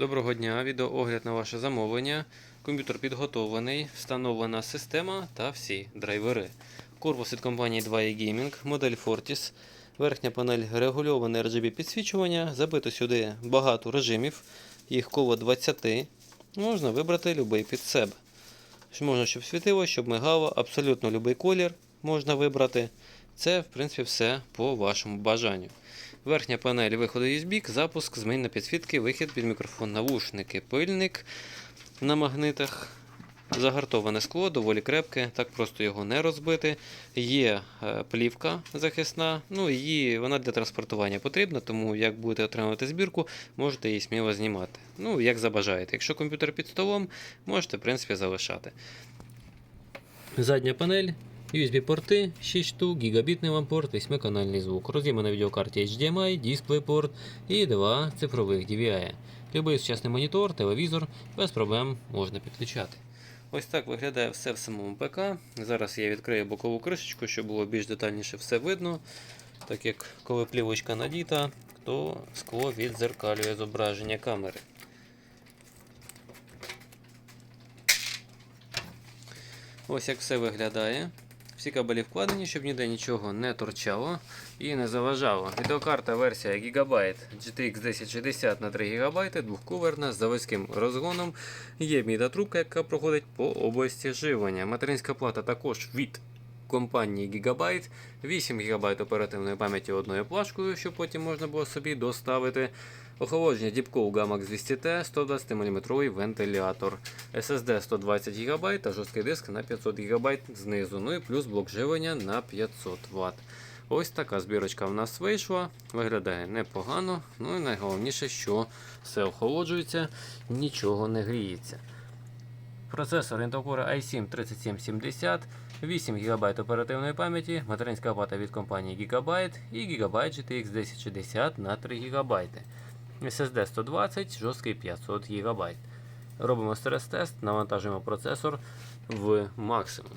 Доброго дня, відеоогляд на ваше замовлення. Комп'ютер підготовлений, встановлена система та всі драйвери. Корпус від компанії 2E Gaming, модель Fortis. Верхня панель регульоване RGB підсвічування. Забито сюди багато режимів, їх коло 20. Можна вибрати будь-який під себе. Можна, щоб світило, щоб мигало, абсолютно будь-який колір можна вибрати. Це, в принципі, все по вашому бажанню. Верхня панель виходу USB, запуск, змінна підсвітки, вихід під мікрофон, навушники, пильник на магнитах. Загартоване скло, доволі крепке, так просто його не розбити. Є е, плівка захисна, ну її вона для транспортування потрібна, тому як будете отримувати збірку, можете її сміло знімати. Ну, як забажаєте. Якщо комп'ютер під столом, можете в принципі залишати. Задня панель, USB-порти, 6 штук, гігабітний вам порт, 8-канальний звук. Роз'єми на відеокарті HDMI, DisplayPort і два цифрових DVI. Любий сучасний монітор, телевізор без проблем можна підключати. Ось так виглядає все в самому ПК. Зараз я відкрию бокову кришечку, щоб було більш детальніше все видно. Так як коли плівочка надіта, то скло відзеркалює зображення камери. Ось як все виглядає. Всі кабелі вкладені, щоб ніде нічого не торчало і не заважало. Відеокарта версія Gigabyte GTX 1060 на 3 ГБ, двохкуверна з заводським розгоном. Є міда трубка, яка проходить по області живлення. Материнська плата також від компанії Gigabyte, 8 ГБ оперативної пам'яті одною плашкою, щоб потім можна було собі доставити. Охолодження Deepcool Gamax 200T, 120 мм вентилятор, SSD 120 ГБ та жорсткий диск на 500 ГБ знизу. Ну і плюс блок живлення на 500 Вт. Ось така збірочка в нас вийшла. Виглядає непогано. Ну і найголовніше, що все охолоджується, нічого не гріється. Процесор Intel Core i7 3770, 8 ГБ оперативної пам'яті, материнська плата від компанії Gigabyte і Gigabyte GTX 1060 на 3 ГБ. SSD 120, жорсткий 500 ГБ. Робимо стрес-тест, навантажуємо процесор в максимум.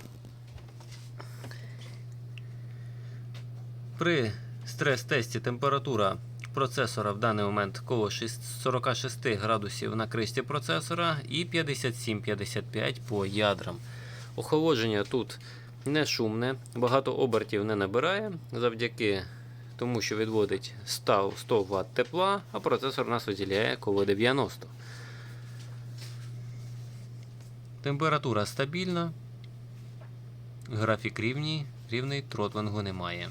При стрес-тесті температура процесора в даний момент коло 6 46 градусів на кришті процесора і 57-55 по ядрам. Охолодження тут не шумне, багато обертів не набирає завдяки тому, що відводить 100, 100 Вт тепла, а процесор нас виділяє коло 90. Температура стабільна. Графік рівний, рівний тротлингу немає.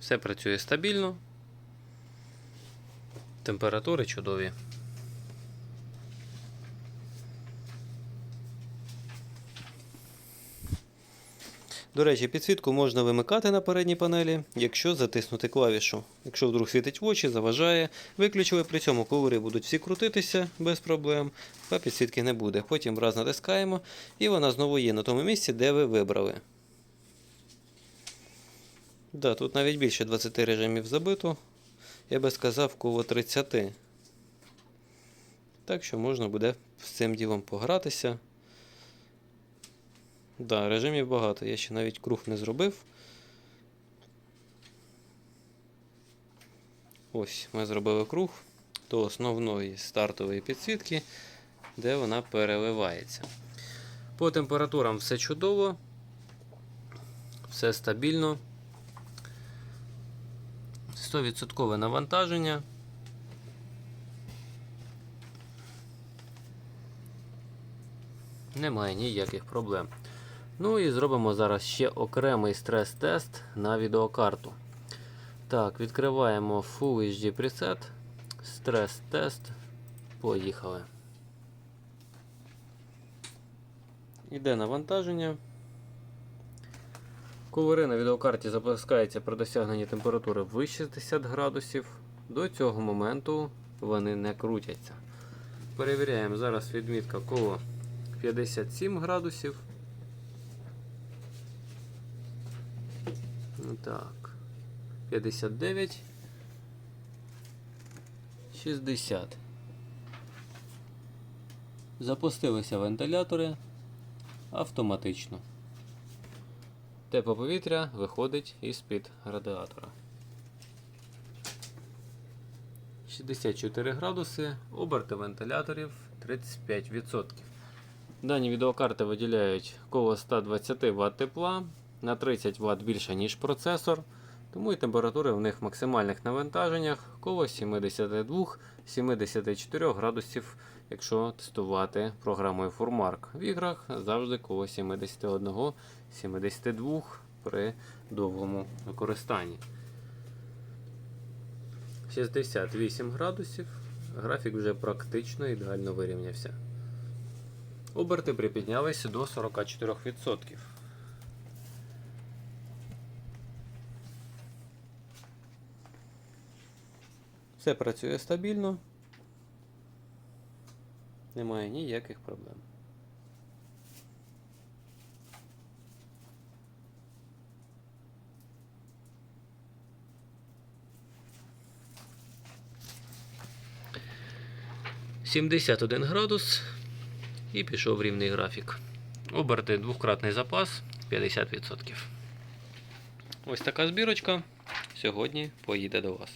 Все працює стабільно. Температури чудові. До речі, підсвітку можна вимикати на передній панелі, якщо затиснути клавішу. Якщо вдруг світить в очі, заважає. Виключили, при цьому коври будуть всі крутитися без проблем, а підсвітки не буде. Потім раз натискаємо, і вона знову є на тому місці, де ви вибрали. Да, тут навіть більше 20 режимів забито. Я би сказав, коло 30. Так що можна буде з цим ділом погратися. Да, режимів багато. Я ще навіть круг не зробив. Ось, ми зробили круг до основної стартової підсвітки, де вона переливається. По температурам все чудово, все стабільно. 100% навантаження. Немає ніяких проблем. Ну і зробимо зараз ще окремий стрес-тест на відеокарту. Так, відкриваємо Full HD preset. Стрес-тест. Поїхали. Іде навантаження. Ковери на відеокарті запускаються при досягненні температури вище 60 градусів. До цього моменту вони не крутяться. Перевіряємо зараз відмітка коло 57 градусів. Так. 59. 60. Запустилися вентилятори автоматично. Тепле повітря виходить із-під радіатора. 64 градуси, оберти вентиляторів 35%. Дані відеокарти виділяють коло 120 Вт тепла, на 30 Вт більше, ніж процесор, тому і температури в них в максимальних навантаженнях коло 72-74 градусів, якщо тестувати програмою Furmark. В іграх завжди коло 71-72 при довгому використанні. 68 градусів. Графік вже практично ідеально вирівнявся. Оберти припіднялися до 44%. Все працює стабільно. Немає ніяких проблем. Сімдесят один градус і пішов рівний графік. Оберти двократний запас 50%. Ось така збірочка сьогодні поїде до вас.